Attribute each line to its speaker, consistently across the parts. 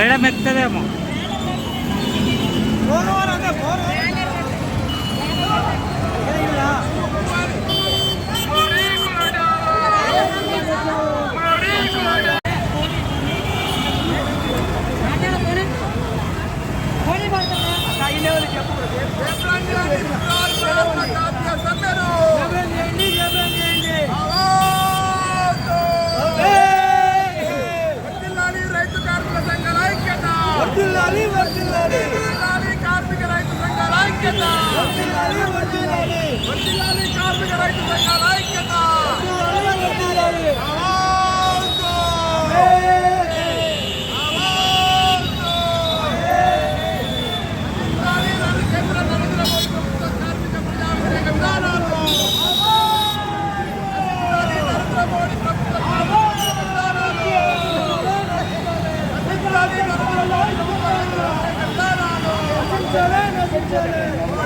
Speaker 1: Madam ఎత్తదేమో
Speaker 2: వర్ధిల్లాలి రైతు కార్మిక సంఘాల ఐక్యత వర్ధిల్లాలి. కార్మిక రైతు సంఘాల ఐక్యత. వర్ధిల్లాలి కార్మిక రైతు సంఘాల ఐక్యత ఆవాజో! ఆవాజో! వర్ధిల్లాలి నరేంద్ర కేంద్ర నరేంద్ర మోదీ ప్రభుత్వ కార్మిక ప్రజా వ్యతిరేక విధానాలు వర్ధిల్లాలి నరేంద్ర మోదీ ప్రభుత్వ కార్మిక వ్యతిరేక విధానాలు వర్ధిల్లాలి నరేంద్ర మోదీ ప్రభుత్వ కార్మిక వ్యతిరేక విధానాలు మోడీ కోటం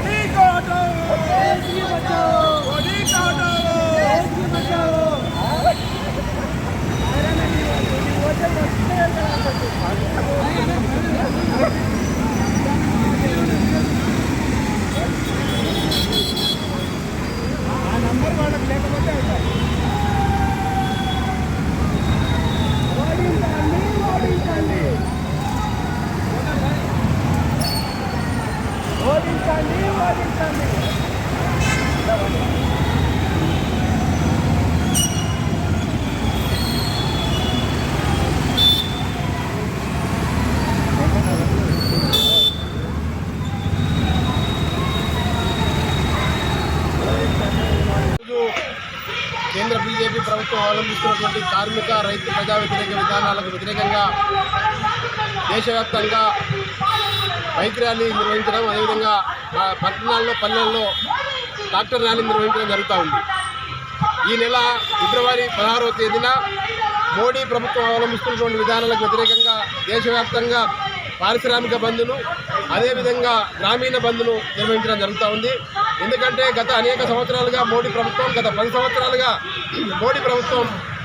Speaker 2: కేంద్ర బీజేపీ ప్రభుత్వం అవలంబిస్తున్నటువంటి కార్మిక రైతు ప్రజా వ్యతిరేక విధానాలకు వ్యతిరేకంగా దేశవ్యాప్తంగా బైక్ ర్యాలీ నిర్వహించడం అదేవిధంగా పట్టణాల్లో పల్లెల్లో ట్రాక్టర్ ర్యాలీ నిర్వహించడం జరుగుతూ ఉంది. ఈ నెల ఫిబ్రవరి పదహారవ తేదీన మోడీ ప్రభుత్వం అవలంబిస్తున్నటువంటి విధానాలకు వ్యతిరేకంగా దేశవ్యాప్తంగా పారిశ్రామిక బంధును అదేవిధంగా గ్రామీణ బంధును నిర్వహించడం జరుగుతూ ఉంది. ఎందుకంటే గత అనేక సంవత్సరాలుగా మోడీ ప్రభుత్వం గత పది సంవత్సరాలుగా మోడీ ప్రభుత్వం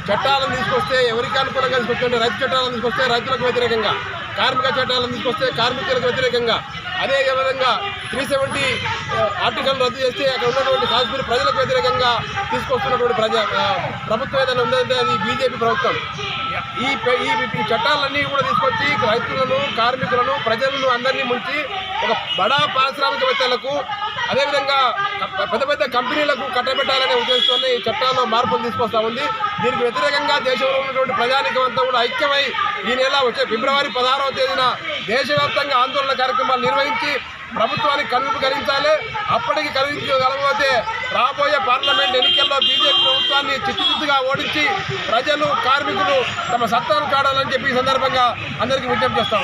Speaker 2: చట్టాలను తీసుకొస్తే ఎవరికి అనుకూలంగా తీసుకొస్తే రైతు చట్టాలను తీసుకొస్తే రైతులకు వ్యతిరేకంగా కార్మిక చట్టాలను తీసుకొస్తే కార్మికులకు వ్యతిరేకంగా అదే విధంగా త్రీ సెవెంటీ ఆర్టికల్ రద్దు చేస్తే అక్కడ ఉన్నటువంటి కాశ్మీర్ ప్రజలకు వ్యతిరేకంగా తీసుకొస్తున్నటువంటి ప్రజా ప్రభుత్వం ఏదైనా ఉందంటే అది బీజేపీ ప్రభుత్వం? ఈ ఈ ఈ చట్టాలన్నీ కూడా తీసుకొచ్చి రైతులను కార్మికులను ప్రజలను అందరినీ ముంచి ఒక బడా పారిశ్రామికవేత్తలకు అదేవిధంగా పెద్ద పెద్ద కంపెనీలకు కట్టబెట్టాలనే ఉద్దేశంతో ఈ చట్టాల్లో మార్పులు తీసుకొస్తా ఉంది. దీనికి వ్యతిరేకంగా దేశంలో ఉన్నటువంటి ప్రజానికం అంతా కూడా ఐక్యమై ఈ నెల వచ్చే ఫిబ్రవరి పదహారవ తేదీన దేశవ్యాప్తంగా ఆందోళన కార్యక్రమాలు నిర్వహించి ప్రభుత్వానికి కనుపు కలిగించాలి. అప్పటికి కలిగించగలకపోతే రాబోయే పార్లమెంట్ ఎన్నికల్లో బీజేపీ ప్రభుత్వాన్ని చిత్తుచిత్తుగా ఓడించి ప్రజలు కార్మికులు తమ సత్తాను కాడాలని చెప్పి ఈ సందర్భంగా అందరికీ విజ్ఞప్తి చేస్తా